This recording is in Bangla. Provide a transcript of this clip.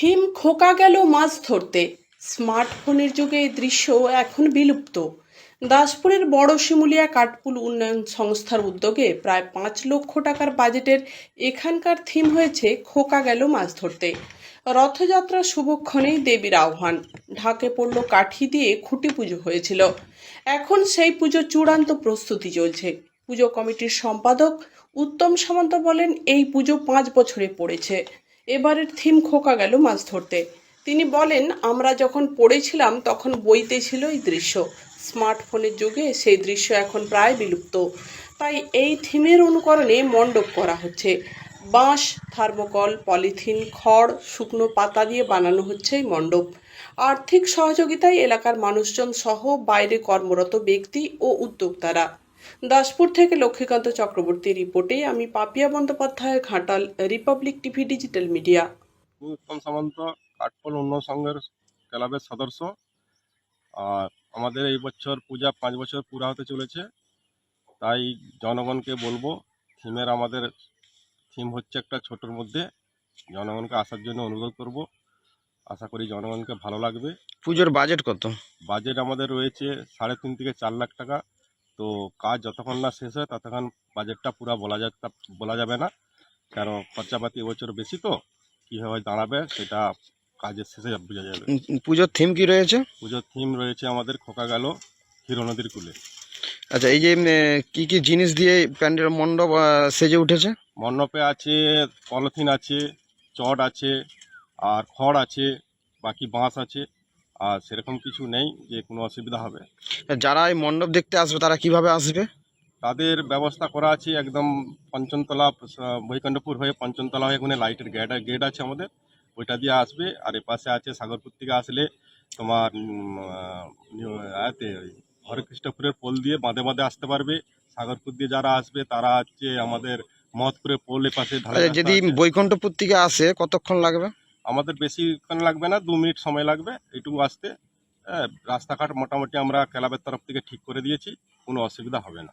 থিম খোকা গেল মাছ ধরতে। স্মার্টফোনের যুগে এই দৃশ্য এখন বিলুপ্ত। দাসপুরের বড় শিমুলিয়া কাঠপুল উন্নয়ন সংস্থার উদ্যোগে প্রায় পাঁচ লক্ষ টাকার বাজেটের এখানকার থিম হয়েছে খোকা গেল মাছ ধরতে। রথযাত্রার শুভক্ষণেই দেবীর আহ্বান। ঢাকে পড়ল কাঠি দিয়ে খুঁটি পুজো হয়েছিল। এখন সেই পুজো চূড়ান্ত প্রস্তুতি চলছে। পুজো কমিটির সম্পাদক উত্তম সামন্ত বলেন, এই পুজো পাঁচ বছরে পড়েছে। এবারের থিম খোকা গেল মাছ ধরতে। তিনি বলেন, আমরা যখন পড়েছিলাম, তখন বইতে ছিল এই দৃশ্য। স্মার্টফোনের যুগে সেই দৃশ্য এখন প্রায় বিলুপ্ত। তাই এই থিমের অনুকরণে মণ্ডপ করা হচ্ছে। বাঁশ, থার্মোকল, পলিথিন, খড়, শুকনো পাতা দিয়ে বানানো হচ্ছে এই মণ্ডপ। আর্থিক সহযোগিতায় এলাকার মানুষজন সহ বাইরে কর্মরত ব্যক্তি ও উদ্যোক্তারা। দাসপুর থেকে লক্ষ্মীকান্ত চক্রবর্তীর রিপোর্টে আমি Papiya Bandyopadhyay Ghatal republic TV digital media. Uttam Samanta Kathpal উন্নয়ন সংঘের ক্লাবের সদস্য। আর আমাদের এই বছর পূজা পাঁচ বছর পুরা হতে চলেছে। তাই জনগণকে বলব থিমের আমাদের থিম হচ্ছে একটা ছোটোর মধ্যে। জনগণকে আসার জন্য অনুরোধ করব। আশা করি জনগণকে ভালো লাগবে। পুজোর বাজেট কত? বাজেট আমাদের রয়েছে সাড়ে তিন থেকে চার লাখ টাকা। তো কাজ যতক্ষণ না শেষ হয় ততক্ষণ বাজেটটা পুরো বলা যা বলা যাবে না। কারণ খরচাপাতি এবছর বেশি তো কীভাবে দাঁড়াবে সেটা কাজের শেষে বোঝা যাবে। পুজোর থিম কি রয়েছে? পুজোর থিম রয়েছে আমাদের খোকা গেল হিরো নদীর কূলে। আচ্ছা এই যে কি কি জিনিস দিয়ে প্যান্ডেল মণ্ডপ সেজে উঠেছে? মণ্ডপে আছে পলিথিন আছে চট আছে আর খড় আছে বাকি বাঁশ আছে। আর সেরকম কিছু নেই যে কোনো অসুবিধা হবে। যারা এই মণ্ডপ দেখতে আসবে তারা কীভাবে আসবে? তাদের ব্যবস্থা করা আছে একদম পঞ্চমতলা বৈকুণ্ঠপুর হয়ে পঞ্চমতলা হয়ে ওখানে লাইটের গেট গেট আছে আমাদের। ওইটা দিয়ে আসবে আর এ পাশে আছে সাগরপুর থেকে আসলে তোমার হরেকৃষ্ণপুরের পোল দিয়ে বাঁধে বাঁধে আসতে পারবে। সাগরপুর দিয়ে যারা আসবে তারা হচ্ছে আমাদের মহৎপুরের পোল এ পাশে যদি। বৈকুণ্ঠপুর থেকে আসে কতক্ষণ লাগবে? আমাদের বেশিক্ষণ লাগবে না দু মিনিট সময় লাগবে এইটুকু আসতে। হ্যাঁ, রাস্তাঘাট মোটামুটি আমরা ক্লাবের তরফ থেকে ঠিক করে দিয়েছি কোনো অসুবিধা হবে না।